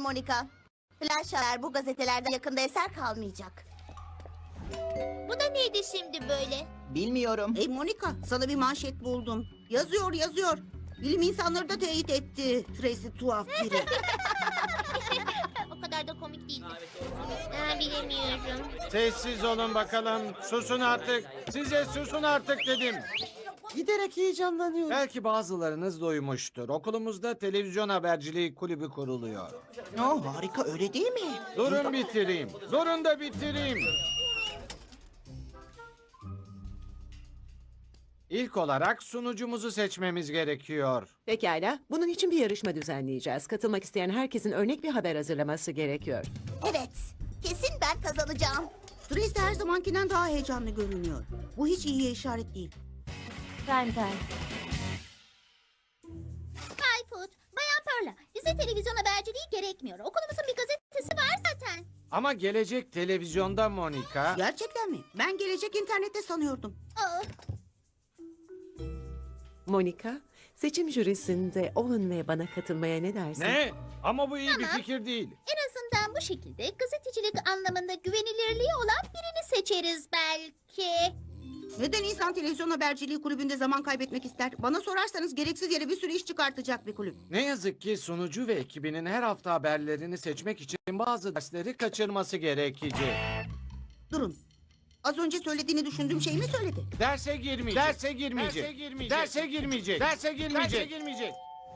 Monika. Flash haber bu gazetelerde yakında eser kalmayacak. Bu da neydi şimdi böyle? Bilmiyorum. Ey Monika sana bir manşet buldum. Yazıyor yazıyor. Bilim insanları da teyit etti. Tracy tuhaf biri. o kadar da komik değildi. Ha, bilemiyorum. Sessiz olun bakalım. Susun artık. Size susun artık dedim. Giderek heyecanlanıyorum. Belki bazılarınız duymuştur. Okulumuzda televizyon haberciliği kulübü kuruluyor. Oh, harika öyle değil mi? Durun bitireyim. Durun da bitireyim. İlk olarak sunucumuzu seçmemiz gerekiyor. Pekala. Bunun için bir yarışma düzenleyeceğiz. Katılmak isteyen herkesin örnek bir haber hazırlaması gerekiyor. Evet. Kesin ben kazanacağım. Tracy her zamankinden daha heyecanlı görünüyor. Bu hiç iyiye işaret değil. Prime time. Bayfoot, Bayan Parla. Bize televizyon haberciliği gerekmiyor. Okulumuzun bir gazetesi var zaten. Ama gelecek televizyonda Monika. Gerçekten mi? Ben gelecek internette sanıyordum. Aa, Monika, seçim jürisinde Owen ve bana katılmaya ne dersin? Ne? Ama bu iyi bir fikir değil. en azından bu şekilde gazetecilik anlamında güvenilirliği olan birini seçeriz belki. Neden insan televizyon haberciliği kulübünde zaman kaybetmek ister? Bana sorarsanız gereksiz yere bir sürü iş çıkartacak bir kulüp. Ne yazık ki sunucu ve ekibinin her hafta haberlerini seçmek için bazı dersleri kaçırması gerekecek. Durun. Az önce söylediğini düşündüğüm şeyi mi söyledi? Derse girmeyecek. Derse girmeyecek. Derse girmeyecek. Derse girmeyecek. Derse girmeyecek. Derse girmeyecek.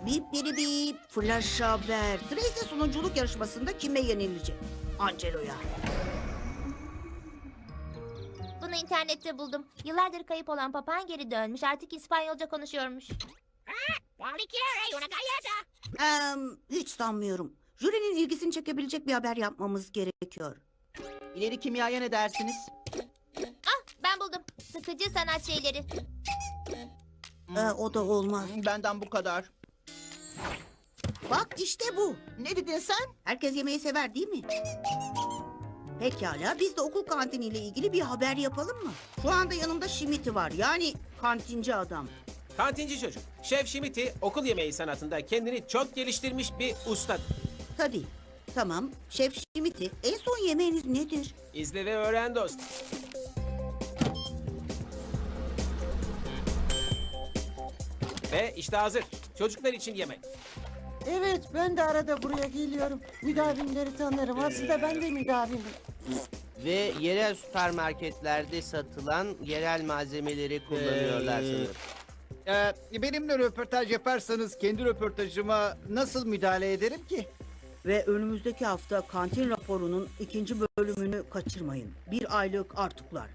Bip biri bip. Flash haber. Tracy sunuculuk yarışmasında kime yenilecek? Angelo'ya. İnternette buldum. Yıllardır kayıp olan papağan geri dönmüş. Artık İspanyolca konuşuyormuş. Em, hiç sanmıyorum. Jürinin ilgisini çekebilecek bir haber yapmamız gerekiyor. İleri kimyaya ne dersiniz? Ah ben buldum. Sıkıcı sanat şeyleri. Ee, o da olmaz. Benden bu kadar. Bak işte bu. Ne dedin sen? Herkes yemeği sever değil mi? Pekala biz de okul kantiniyle ilgili bir haber yapalım mı? Şu anda yanımda Şimiti var yani kantinci adam. Kantinci çocuk. Şef Şimiti okul yemeği sanatında kendini çok geliştirmiş bir usta. Tabii. Tamam. Şef Şimiti en son yemeğiniz nedir? İzle ve öğren dost. Ve işte hazır. Çocuklar için yemek. Evet ben de arada buraya geliyorum. Müdavimleri tanırım. Aslında ben de müdavimim. Ve yerel süpermarketlerde satılan yerel malzemeleri kullanıyorlar sanırım. Ee, benimle röportaj yaparsanız kendi röportajıma nasıl müdahale ederim ki? Ve önümüzdeki hafta kantin raporunun ikinci bölümünü kaçırmayın. Bir aylık artuklar.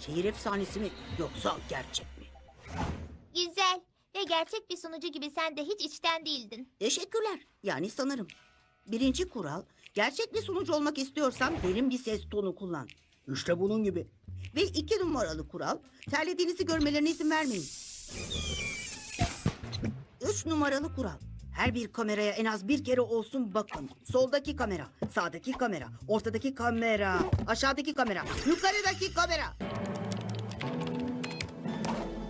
Şehir efsanesi mi yoksa gerçek mi? Güzel. Ve gerçek bir sunucu gibi sen de hiç içten değildin. Teşekkürler. Yani sanırım. Birinci kural, gerçek bir sunucu olmak istiyorsan derin bir ses tonu kullan. İşte bunun gibi. Ve iki numaralı kural, terlediğinizi görmelerine izin vermeyin. Üç numaralı kural, her bir kameraya en az bir kere olsun bakın. Soldaki kamera, sağdaki kamera, ortadaki kamera, aşağıdaki kamera, yukarıdaki kamera.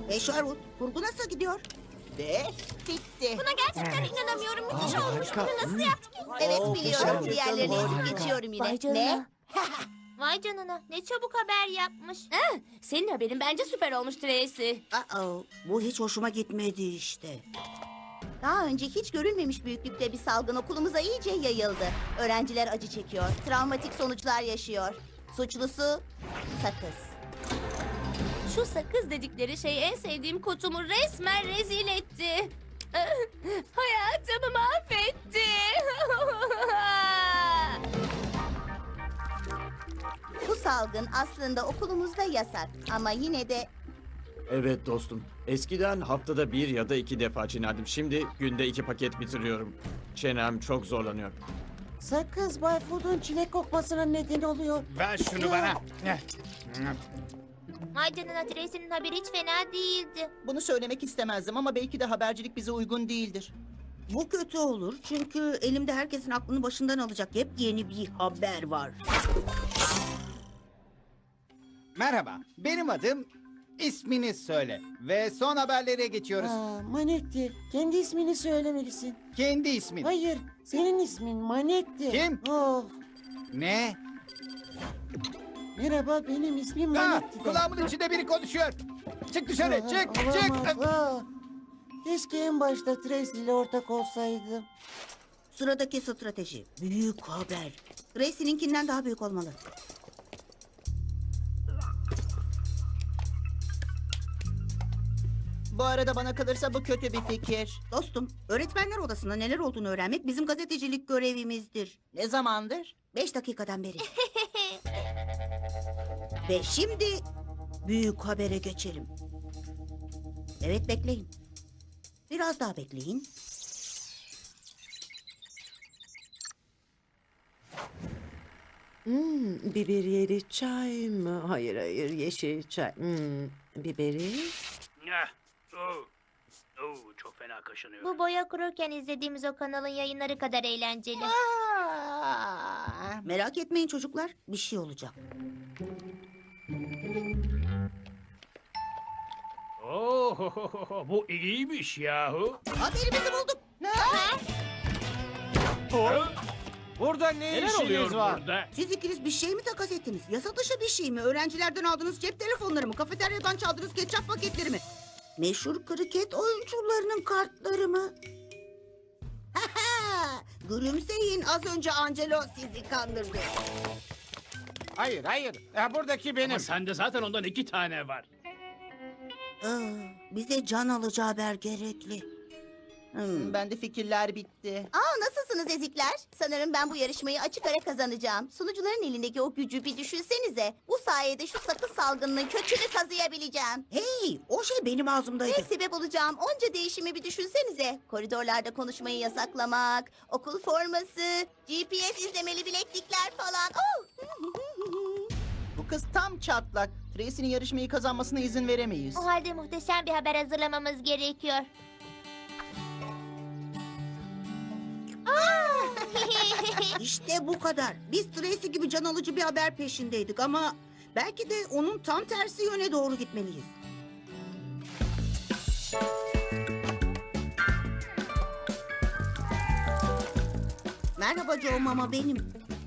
E Sherwood, kurgu nasıl gidiyor? Ve bitti. Buna gerçekten inanamıyorum. Müthiş olmuş. Bunu nasıl yaptık? Evet Oo, biliyorum. muhteşem. Diğerlerini Harika. ezip geçiyorum yine. Vay canına. Ne? Vay canına. Ne çabuk haber yapmış. Senin haberin bence süper olmuş Tracy. Aa, bu hiç hoşuma gitmedi işte. Daha önce hiç görülmemiş büyüklükte bir salgın okulumuza iyice yayıldı. Öğrenciler acı çekiyor. Travmatik sonuçlar yaşıyor. Suçlusu sakız. Şu sakız dedikleri şey en sevdiğim kutumu resmen rezil etti. Hayatımı mahvetti. Bu salgın aslında okulumuzda yasak ama yine de Evet dostum. Eskiden haftada bir ya da iki defa çiğnerdim. Şimdi günde iki paket bitiriyorum. Çenem çok zorlanıyor. Sakız Bay Food'un çilek kokmasına neden oluyor. Ver şunu bana. Vay canına Tracy'nin haberi hiç fena değildi. Bunu söylemek istemezdim ama belki de habercilik bize uygun değildir. Bu kötü olur çünkü elimde herkesin aklını başından alacak hep yeni bir haber var. Merhaba. Benim adım ismini söyle. Ve son haberlere geçiyoruz. Aa, Manetti. Kendi ismini söylemelisin. Kendi ismin. Hayır. Senin ismin Manetti. Kim? Of. Ne? Merhaba benim ismim Manetti. de. kulağımın içinde biri konuşuyor. Çık dışarı, Aa, çık, olamaz. çık. Aa, Keşke en başta Tracy ile ortak olsaydım. Sıradaki strateji. Büyük haber. Tracy'ninkinden daha büyük olmalı. Bu arada bana kalırsa bu kötü bir fikir. Dostum, öğretmenler odasında neler olduğunu öğrenmek bizim gazetecilik görevimizdir. Ne zamandır? Beş dakikadan beri. Ve şimdi büyük habere geçelim. Evet bekleyin. Biraz daha bekleyin. Hmm, biberiyeli çay mı? Hayır hayır yeşil çay. Hmm, biberi. çok fena kaşınıyor. Bu boya kururken izlediğimiz o kanalın yayınları kadar eğlenceli. Merak etmeyin çocuklar, bir şey olacak. Oo, bu iyiymiş yahu. Haberimizi bulduk. Burada ne Neler işiniz oluyor var? burada? Siz ikiniz bir şey mi takas ettiniz? Yasa dışı bir şey mi? Öğrencilerden aldığınız cep telefonları mı? Kafeteryadan çaldığınız ketçap paketleri mi? Meşhur kriket oyuncularının kartları mı? Gülümseyin az önce Angelo sizi kandırdı. Hayır hayır. E, buradaki benim. Ama sende zaten ondan iki tane var. Aa, bize can alıcı haber gerekli. Hmm. Bende fikirler bitti. Aa nasılsınız ezikler? Sanırım ben bu yarışmayı açık ara kazanacağım. Sunucuların elindeki o gücü bir düşünsenize. Bu sayede şu sakız salgınının kökünü kazıyabileceğim. Hey, o şey benim ağzımdaydı. Ne sebep olacağım onca değişimi bir düşünsenize. Koridorlarda konuşmayı yasaklamak, okul forması, GPS izlemeli bileklikler falan. Oh! Bu kız tam çatlak. Tracy'nin yarışmayı kazanmasına izin veremeyiz. O halde muhteşem bir haber hazırlamamız gerekiyor. İşte bu kadar. Biz Tracy gibi can alıcı bir haber peşindeydik ama belki de onun tam tersi yöne doğru gitmeliyiz. Merhaba Joe Mama benim.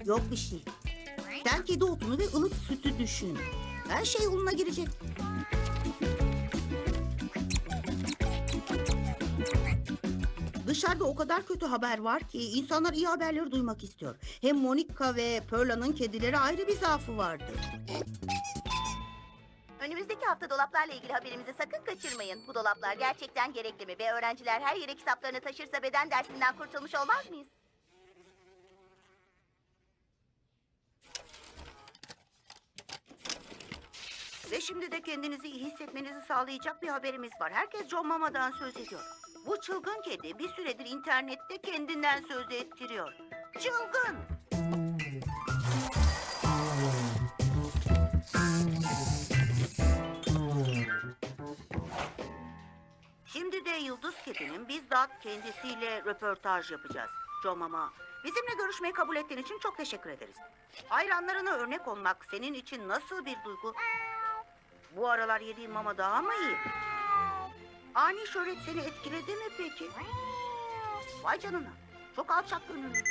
Yok bir şey. Sen kedi otunu ve ılık sütü düşün. Her şey yoluna girecek. Dışarıda o kadar kötü haber var ki insanlar iyi haberleri duymak istiyor. Hem Monica ve Perla'nın kedileri ayrı bir zaafı vardı. Önümüzdeki hafta dolaplarla ilgili haberimizi sakın kaçırmayın. Bu dolaplar gerçekten gerekli mi? Ve öğrenciler her yere kitaplarını taşırsa beden dersinden kurtulmuş olmaz mıyız? Ve şimdi de kendinizi iyi hissetmenizi sağlayacak bir haberimiz var. Herkes John Mama'dan söz ediyor. Bu çılgın kedi bir süredir internette kendinden söz ettiriyor. Çılgın! Şimdi de Yıldız Kedi'nin bizzat kendisiyle röportaj yapacağız. John Mama, bizimle görüşmeyi kabul ettiğin için çok teşekkür ederiz. Hayranlarına örnek olmak senin için nasıl bir duygu? Bu aralar yediğin mama daha mı iyi? Ani şöhret seni etkiledi mi peki? Vay canına. Çok alçak gönüllü.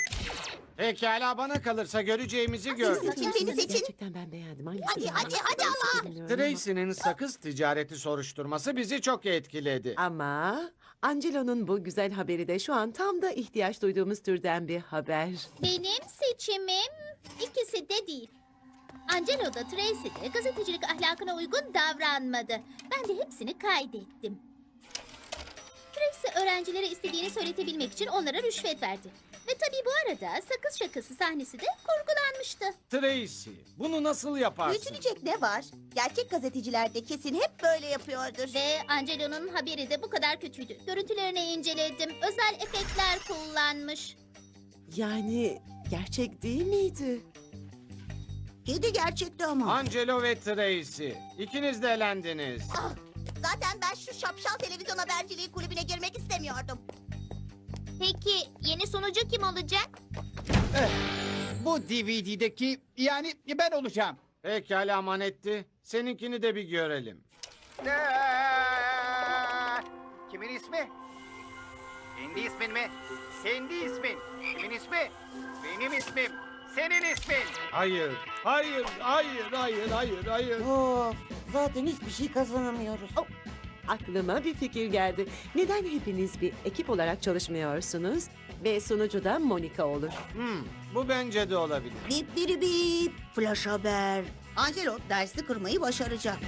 Pekala bana kalırsa göreceğimizi gördük. Seçin beni seçin. Gerçekten ben beğendim. Hangisi Hadi, daha hadi, hadi ama. Bilmiyorum Tracy'nin sakız ticareti soruşturması bizi çok etkiledi. Ama Angelo'nun bu güzel haberi de şu an tam da ihtiyaç duyduğumuz türden bir haber. Benim seçimim ikisi de değil. Angelo da Tracy de gazetecilik ahlakına uygun davranmadı. Ben de hepsini kaydettim. Tracy öğrencilere istediğini söyletebilmek için onlara rüşvet verdi. Ve tabii bu arada sakız şakası sahnesi de kurgulanmıştı. Tracy, bunu nasıl yaparsın? Büyütülecek ne var? Gerçek gazeteciler de kesin hep böyle yapıyordur. Ve Angelo'nun haberi de bu kadar kötüydü. Görüntülerini inceledim. Özel efektler kullanmış. Yani gerçek değil miydi? Kedi gerçekti ama. Angelo ve Tracy, ikiniz de elendiniz. Ah, zaten ben şu şapşal televizyon haberciliği kulübüne girmek istemiyordum. Peki yeni sunucu kim olacak? Bu DVD'deki yani ben olacağım. Pekala Manetti, seninkini de bir görelim. Aa! Kimin ismi? Kendi ismin mi? Kendi ismin. Kimin ismi? Benim ismim. Senin ismin. Hayır, hayır, hayır, hayır, hayır, hayır. Of, zaten hiçbir şey kazanamıyoruz. Oh, aklıma bir fikir geldi. Neden hepiniz bir ekip olarak çalışmıyorsunuz? Ve sunucu da Monica olur. Hmm, bu bence de olabilir. Bip biri bip. Flash haber. Angelo dersi kırmayı başaracak.